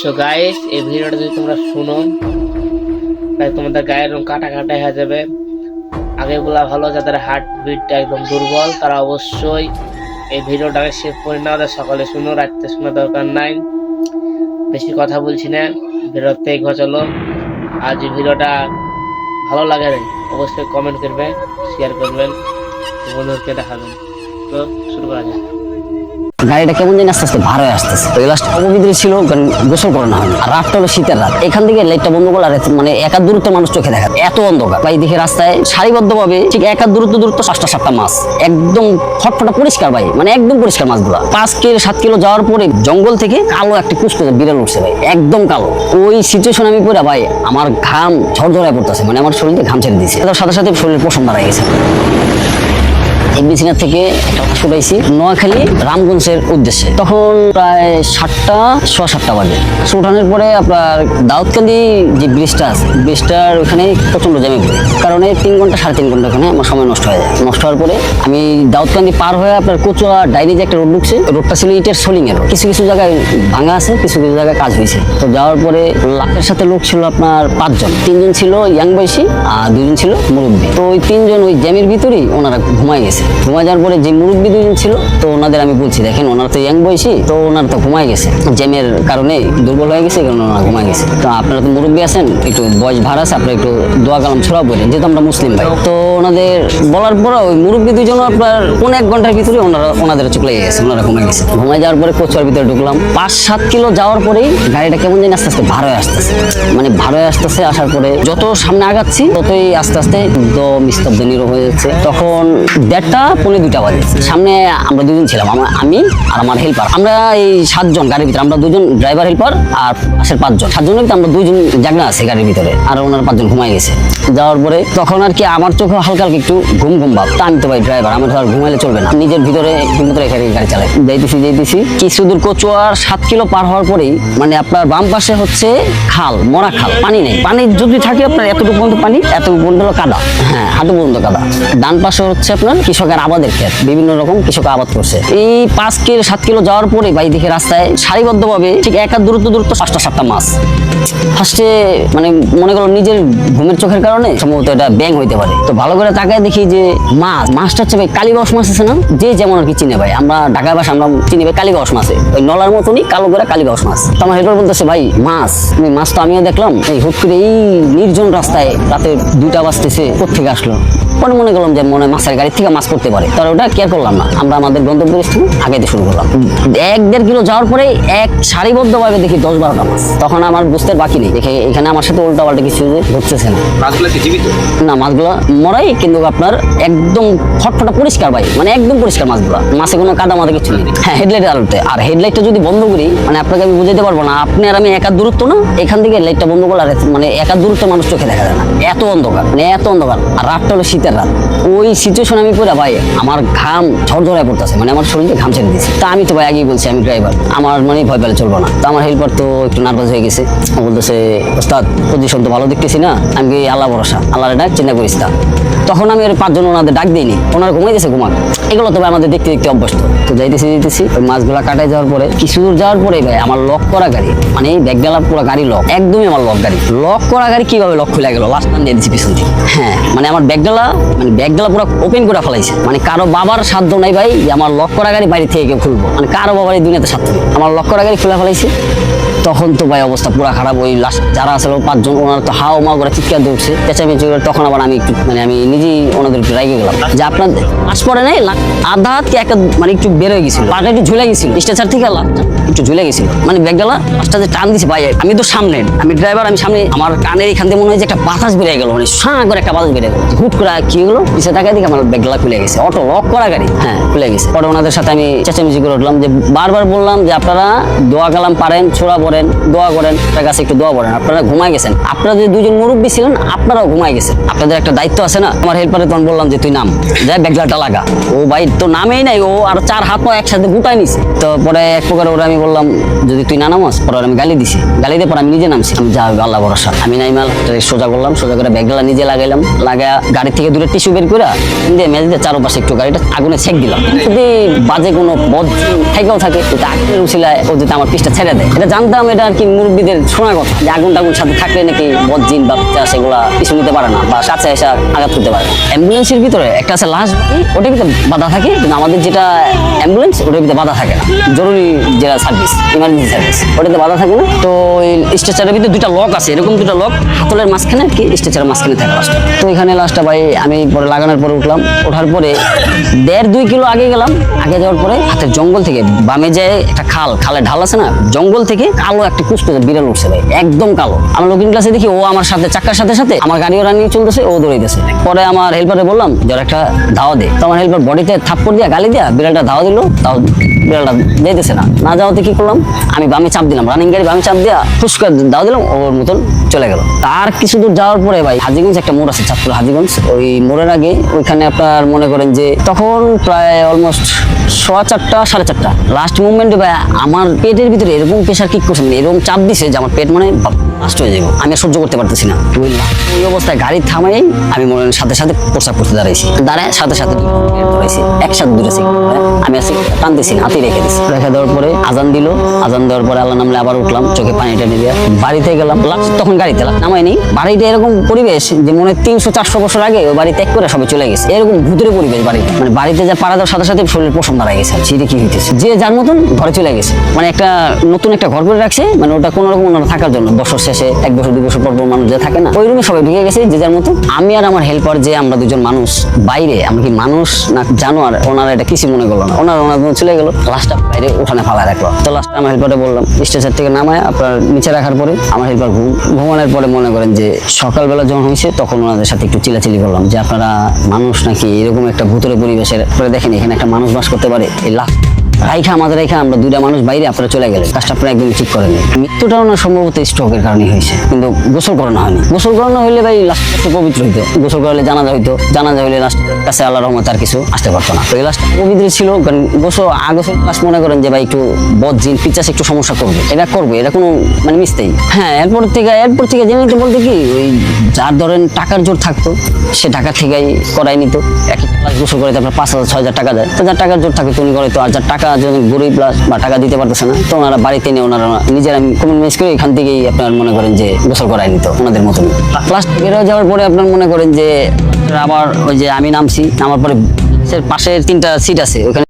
So guys এই ভিডিওটা যদি তোমরা শুনো তাই তোমাদের গায়ের রং কাটা কাটা হয়ে যাবে। আগে বলা ভালো, যাদের হার্ট বিটটা একদম দুর্বল, তারা অবশ্যই এই ভিডিওটাকে শেষ করে না ওদের সকালে শুনো, রাত্রে শোনা দরকার নাই। বেশি কথা বলছি না ভিডিওতে ঘর চলো। আর যে ভিডিওটা ভালো লাগে অবশ্যই কমেন্ট করবে শেয়ার করবেন, বন্ধুদেরকে দেখাবেন। তো শুরু করা যাক। গাড়িটা কেমন জানি আস্তে আস্তে ভার হয়ে আসতেছে। ওই লাস্ট অপবিত্র ছিল গোসল করানো হয়নি। আর রাতটা হলো শীতের রাত। এখান থেকে লাইটটা বন্ধ করলে আর মানে একা দূরত্ব মানুষ চোখে দেখা। এত অন্ধকার। ভাই দেখে রাস্তায় সারিবদ্ধ ভাবে ঠিক একা দূরত্ব দূরত্ব পাঁচটা সাতটা মাছ। একদম ফটফটা পরিষ্কার ভাই। মানে একদম পরিষ্কার মাছ মাছগুলা। পাঁচ কিলো, সাত কিলো যাওয়ার পরে জঙ্গল থেকে কালো একটা কুচকো বিড়াল উঠছে ভাই। একদম কালো। ওই সিচুয়েশন আমি পড়া ভাই, আমার ঘাম ঝরঝরায় পড়তেছে। মানে আমার শরীরে ঘাম ছেড়ে দিয়েছে। তার সাথে সাথে শরীরের পোষণ মারা গেছে। এমবিসিনা থেকে বাস উঠাইছি। নোয়াখালী রামগঞ্জের উদ্দেশ্যে। তখন প্রায় সাতটা, সোয়া সাতটা বাজে। উঠানোর পরে আপনার দাউদকান্দি যে ব্রিজটা আছে, ব্রিজটার ওখানে প্রচণ্ড জ্যামে পড়ে। কারণ তিন ঘণ্টা, সাড়ে তিন ঘণ্টা ওখানে আমার সময় নষ্ট হয়ে যায়। নষ্ট হওয়ার পরে আমি দাউদকান্দি পার হয়ে আপনার কচুয়া ডাইরি যে একটা রোড ঢুকছে রোডটা ছিল ইটের সোলিং এর। কিছু কিছু জায়গায় ভাঙা আছে, কিছু কিছু জায়গায় কাজ হয়েছে। তো যাওয়ার পরে লাখের সাথে লোক ছিল আপনার পাঁচজন। তিনজন ছিল ইয়াং বয়সী আর দুজন ছিল মুরব্বী। তো ওই তিনজন ওই জ্যামের ভিতরেই ওনারা ঘুমাই গেছে। যাওয়ার পরে যে মুরব্বী দুজন ছিল, তো ওনাদের আমি বলছি, দেখেন, ওনারা তো ইয়াং বয়সী, তো ওনারা তো ঘুমাই গেছে। জ্যামের কারণে দুর্বল হয়ে গেছে, কারণে ওনারা ঘুমাই গেছে। তো আপনারা তো মুরব্বী আছেন, একটু বয়স ভাড় আছে, আপনারা একটু দোয়া কালাম ছড়া বলেন, যেহেতু আমরা মুসলিম ভাই। তো ওনাদের বলার পরে ওই মুরব্বী দুজন আপনার কোন এক ঘণ্টার ভিতরে ওনারা, ওনাদের চোখ লেগে গেছে, ওনারা ঘুমাই গেছে। ঘুমাই যাওয়ার পরে কোচুয়ার ভিতরে ঢুকলাম। পাঁচ, সাত কিলো যাওয়ার পরেই গাড়িটা কেমন জানি আস্তে আস্তে ভার হয়ে আসতেছে। মানে ভার হয়ে আসতেছে, আসার পরে যত সামনে আগাচ্ছি, ততই আস্তে আস্তে একদম স্তব্ধ নীরব হয়ে যাচ্ছে। তখন দেড়টা পৌনে দুইটা বাজে। সামনে আমরা দুজন ছিলাম আমার আমি আর আমার হেল্পার আমরা এই সাতজন গাড়ির ভিতরে আমরা দুজন ড্রাইভার হেল্পার আর পাশের পাঁচজন। সাতজনের ভিতরে আমরা দুজন জাগনা আছে গাড়ির ভিতরে আর ওনার পাঁচজন ঘুমাই গেছে। যাওয়ার পরে তখন আর কি আমার চোখে হালকা হালকা একটু ঘুম ঘুম ভাব। তা আমি তো ভাই ড্রাইভার আমার তো আর ঘুমাইলে চলবে না। নিজের ভিতরে হিম্মত রেখে গাড়ি চালাই। যাইতেছি যাইতেছি। কিছু দূর কচুয়ার সাত কিলো পার হওয়ার পরেই মানে আপনার বাম পাশে হচ্ছে খাল মরা খাল পানি নেই। পানি যদি থাকে আপনার এতটুকু পর্যন্ত পানি এতটুকু পর্যন্ত কাদা। হ্যাঁ হাঁটু পর্যন্ত কাদা। ডান পাশে হচ্ছে আপনার কৃষকের আবাদের ক্ষেত বিভিন্ন রকম কৃষক আবাদ করছে। এই পাঁচ কিলো, সাত কিলো যাওয়ার পরে ভাই দেখে রাস্তায় সারিবদ্ধভাবে ঠিক এক দূরত্ব দূরত্ব পাঁচটা, সাতটা মাছ। ফার্স্টে মানে মনে করো নিজের ঘুমের চোখের কারণে সম্ভবত এটা ব্যাং হইতে পারে। তো ভালো করে তাকায় দেখি যে মাছ, মাছটা হচ্ছে ভাই কালীবাস মাছ আছে না? যে যেমন আর কি চিনে ভাই। আমরা ঢাকায় বাসা, আমরা চিনি ভাই কালীবাস মাছে। ওই নলার মতনই কালো করে কালীবাস মাছ। তো আমার হেল্পার বলতেছে, ভাই, মাছ, এই মাছ তো আমিও দেখলাম। এই হুট করে এই নির্জন রাস্তায় রাতে দুইটা বাজতেছে কোথেকে আসলো? পরে মনে করলাম যে মনে মাছের গাড়ি থেকে মাছ করতে পারে। তার ওটা কেয়ার করলাম না। আমরা আমাদের গন্তব্যের স্থানে আগাইতে শুরু করলাম। এক দেড় কিলো যাওয়ার পরে এক সারিবদ্ধভাবে দেখি দশ বারোটা মাছ। তখন আমার বুঝতে বাকি নেই। দেখে এখানে আমার সাথে উল্টা পাল্টা কিছু ঘটতেছে না। মাছগুলো কি জীবিত? না মাছগুলো মরাই কিন্তু আপনার একদম ফটফটা পরিষ্কার ভাই। মানে একদম পরিষ্কার মাছগুলো। মাছে কোনো কাদা মাথা কিছু নেই। হ্যাঁ হেডলাইটের আলোতে। আর হেডলাইটটা যদি বন্ধ করি মানে আপনাকে আমি বুঝাইতে পারব না আপনি আর আমি একা দূরত্ব না এখান থেকে লাইটটা বন্ধ করলে আর মানে একা দূরত্ব মানুষ চোখে দেখা যায় না। এত অন্ধকার মানে এত অন্ধকার। আর রাতটা হলো শীতের ওই সিচুয়েশন আমি ভাই আমার ঘাম ঝরঝরায় পড়তেছে মানে আমার শরীরে ঘাম ছেড়ে তা আমি তো ভাই আগেই বলছি, আমি ড্রাইভার আমার মানে ভয় পেলে চলবো না। তো আমার হেল্পার তো একটু নার্ভাস হয়ে গেছে। বলতেছে, ওস্তাদ পজিশন তো ভালো দেখতেছি না, আমি আল্লাহ ভরসা? ডাক চিন্তা করিস তখন আমি ওর পাঁচজন ওনাদের ডাক দিইনি, ওনারা ঘুমাই ঘুমাক। এগুলো আমাদের দেখতে দেখতে অভ্যস্ত। তো যাইতেছি যাইতেছি, ওই মাছগুলা কাটাই যাওয়ার পরে, কিছু দূর যাওয়ার পরে ভাই আমার লক করা গাড়ি মানে ব্যাগ গেলার পুরো গাড়ি লক একদমই আমার লক গাড়ি। লক করা গাড়ি কীভাবে লক খুলে গেল? লাস্ট দিয়ে দিচ্ছি পিছন থেকে। হ্যাঁ মানে আমার ব্যাগ গেলা মানে ব্যাগগুলো গেলা পুরো ওপেন করে ফেলাইছে। মানে কারও বাবার সাধ্য নাই ভাই যে আমার লক্ষ্য করা বাইরে থেকে খুলবো। মানে কারও বাবার এই দুনিয়াতে সাধ্য আমার লক্ষ্য করা গাড়ি খুলে ফেলাইছে। তখন তো ভাই অবস্থা পুরো খারাপ ওই লাস্ট যারা আসলে পাঁচজন, ওনারা তো হাও মা করে চিৎকার দিচ্ছে চেঁচামেচি করে তখন আবার আমি একটু মানে আমি নিজেই ওনাদের রেগে গেলাম। যে আপনার পাস পরে নাই আধা হাত কি একটা মানে একটু বের হয়ে গেছিল। পাটা একটু ঝুলে গেছিল। স্টেচার থেকে একটু ঝুলে গেছিল। মানে ব্যাগ গেলা লাস্টটা যে টান দিছে ভাই, আমি তো সামনে, আমি ড্রাইভার আমি সামনে, আমার কানের এখান থেকে মনে হয় যে একটা বাতাস বেরিয়ে গেল মানে সাঁ করে একটা বাতাস বেরিয়ে গেল। হুট করে কি হলো? পিছিয়ে তাকায় দিকে আমার ব্যাগ গেলা খুলে গেছে। অটো লক করা গাড়ি হ্যাঁ খুলে গেছে। পরে ওনাদের সাথে আমি চেঁচামেচি করে উঠলাম যে, বারবার বললাম যে, আপনারা দোয়া কালাম পারেন, ছোড়া পড়েন দোয়া করেন, তার কাছে একটু দোয়া করেন আপনারা ঘুমাই গেছেন। আপনারা যে দুজন মুরব্বী ছিলেন, আপনারাও ঘুমাই গেছেন। আপনাদের একটা দায়িত্ব আছে না? আমার হেল্পারে তখন বললাম যে, তুই নাম। যাই ব্যাগলাটা লাগা। ও ভাই, তো নামেই নাই, ও আর চার হাত পা একসাথে গুটাই নিছে। তো পরে এক প্রকার ওরা আমি বললাম, যদি তুই না নামাস, পরে আমি গালি দিছি। গালি দিয়ে পরে আমি নিজে নামছি। আমি যা আল্লাহ ভরসা। আমি নাইমাল সোজা করলাম, সোজা করে ব্যাগলা নিজে লাগাইলাম। লাগা গাড়ি থেকে দূরে টিস্যু বের করে দিয়ে মেঝে দিয়ে চারপাশে একটু গাড়িটা আগুনে ছেক দিলাম। যদি বাজে কোনো বদ থেকেও থাকে আগের উচিলায় ও যদি আমার পিসটা ছেড়ে দেয়। এটা জানতাম এটা আর কি মুরব্বীদের শোনা কথা, যে আগুন টাগুন সাথে থাকলে নাকি বা কিছু নিতে পারে না, বা সাথে এসে আঘাত করতে পারে। অ্যাম্বুলেন্সের ভিতরে একটা আছে লাশ, ওটার ভিতরে বাধা থাকে, কিন্তু আমাদের যেটা অ্যাম্বুলেন্স, ওটার ভিতরে বাধা থাকে না। জরুরি যেটা সার্ভিস ইমার্জেন্সি সার্ভিস ওটাতে বাধা থাকে না। তো স্ট্রেচারের ভিতরে দুইটা লক আছে, এরকম দুটো লক হাতলের মাঝখানে আর কি স্ট্রেচারের মাঝখানে থাকে লাস্টটা তো এখানে লাস্টটা ভাই, আমি পরে লাগানোর পরে উঠলাম, ওঠার পরে দেড় দুই কিলো আগে গেলাম, আগে যাওয়ার পরে হাতের জঙ্গল থেকে বামে যে একটা খাল খালে ঢাল আছে না, জঙ্গল থেকে কালো একটা কুচকুচে বিড়াল উঠছে ভাই, একদম কালো। আমার লুকিং ক্লাসে দেখি ও আমার সাথে, চাক্কার সাথে সাথে আমার গাড়ি ওরা চলতেছে, ও দৌড়াইতেছে পরে আমার হেল্পারে বললাম যে ওর একটা ধাওয়া দে। তো আমার হেল্পার বডিতে থাপ্পড় দিয়া, গালি দিয়া বিড়ালটা ধাওয়া দিল, তাও বিড়ালটা যাইতেছে না। না যাওয়াতে কি করলাম? আমি বামে চাপ দিলাম রানিং গাড়ি বামে চাপ দিয়া ফুসকা দাও দিলাম, ওর মতন চলে গেল। তার কিছু দূর যাওয়ার পরে ভাই, হাজিগঞ্জ একটা মোড় আছে, চাঁদপুর হাজিগঞ্জ। ওই মোড়ের আগে ওইখানে আপনার মনে করেন যে তখন প্রায় অলমোস্ট সোয়া চারটা, সাড়ে চারটা। লাস্ট মুভমেন্টে ভাই, আমার পেটের ভিতরে এরকম প্রেশার কিক মানে এরকম চাপ দিছে যে আমার পেট মানে নষ্ট হয়ে যাব। আমি সহ্য করতে পারতেছি না। ওই অবস্থায় গাড়ি থামাই আমি মনে সাথে সাথে প্রসাব করতে দাঁড়াইছি। দাঁড়ায় সাথে সাথে একসাথে সিট আমি আসি টানতেছি না হাতে রেখে দিছি। রেখে দেওয়ার পরে আজান দিল। আজান দেওয়ার পরে আল্লাহ নামলে আবার উঠলাম। চোখে পানি টেনে দিয়ে বাড়িতে গেলাম। লাস্ট তখন গাড়িতে লাস্ট নামাইনি বাড়িতে এরকম পরিবেশ যে মনে তিনশো, চারশো বছর আগে ওই বাড়ি ত্যাগ করে সবাই চলে গেছে। এরকম ভূতের পরিবেশ বাড়িতে মানে বাড়িতে যা পাড়া দেওয়ার সাথে সাথে শরীর পশম দাঁড়ায় গেছে। সেটা কি হইতেছে? যে যার মতন ঘরে চলে গেছে। মানে একটা নতুন একটা ঘর করে রাখছে মানে ওটা কোনো রকম ওনারা থাকার জন্য। বছর শেষে, এক বছর, দুই বছর পর মানুষ যে থাকে না, ওই রুমে সবাই ঢুকে গেছে, যে যার মতো। আমি আর আমার হেল্পার যে আমরা দুজন মানুষ বাইরে, আমরা কি মানুষ না জানোয়ার, ওনারা এটা কিছু মনে করল না। ওনারা ওনার চলে গেলো লাস্টটা বাইরে উঠানে ফালা রাখল তো লাস্টে আমার হেল্পারে বললাম স্টেশন থেকে নামায় আপনার নিচে রাখার পরে। আমার হেল্পার ঘুম, ঘুমানোর পরে মনে করেন যে সকালবেলা যখন হয়েছে, তখন ওনাদের সাথে একটু চিলাচিলি করলাম, যে আপনারা মানুষ নাকি এরকম একটা ভূতরে পরিবেশের পরে দেখেন এখানে একটা মানুষ বাস করতে পারে, এই লাস্ট রাইখা, আমাদের রাইখা, আমরা দুইটা মানুষ বাইরে আপনারা চলে গেলেন। কাজটা আপনারা একদমই ঠিক করেন মৃত্যুটা ওনার সম্ভবত স্ট্রোকের কারণে হয়েছে, কিন্তু গোসল করানো হয়নি। গোসল করানো হইলে ভাই লাস্ট পবিত্র হইতো। গোসল করালে জানাজা হইতো। জানাজা হইলে লাস্ট কাছে আল্লাহ রহমত আর কিছু আসতে পারতো না। এই লাস্ট পবিত্র ছিল, কারণ গোসল আগোসল লাস্ট মনে করেন যে ভাই, একটু বদজিন পিচাস একটু সমস্যা করবে। এটা করবে, এটা কোনো মানে মিস্তেই হ্যাঁ এরপর থেকে এরপর থেকে জেনে নিতে বলতে কি, ওই যার ধরেন টাকার জোর থাকতো, সে টাকা থেকেই করাই নিত। এক এক বছর করে পাঁচ হাজার, ছয় হাজার টাকা দেয়। তো যার টাকার জোর থাকে তুমি করে তো আর যার টাকা যদি গরিব বা টাকা দিতে পারতেছে না, তো ওনারা বাড়িতে নিয়ে ওনারা নিজেরা মিস করে এখান থেকেই আপনার মনে করেন যে গোসল করায় নিত ওনাদের মতন। যাওয়ার পরে আপনার মনে করেন যে, আবার ওই যে আমি নামছি, নামার পরে পাশের তিনটা সিট আছে, ওখানে